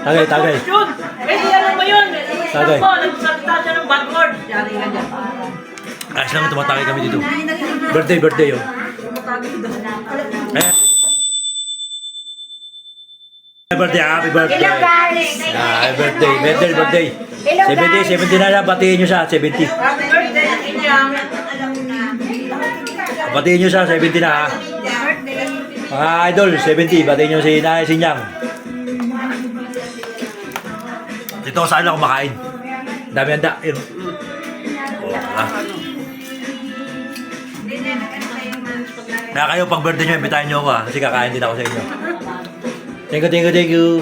Tagay, tagay. Yun! Eh, di alam mo yun. Tagay. Ako, nagsalita siya ng bad word. Yari ka dyan. Ayos naman tumatagay kami dito. Birthday, birthday oh. Eh. Happy birthday, happy birthday. Hello! Ah, happy birthday, birthday, birthday. Hello, 70, 70 na na, batiin nyo siya, 70. Happy birthday. Batiin nyo siya, 70 na ha. Mga idol, 70, batiin nyo si Nanay Sinyang. Dito saan ako kumakain. Dami handa. Yun. Oh, ah. Kaya kayo pag birthday nyo, imbitahin nyo ako ha. Kasi kakain din ako sa inyo. Thank you, thank you, thank you.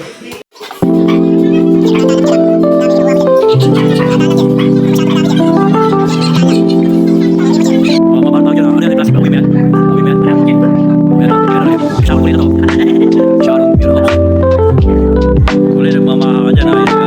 i don't night.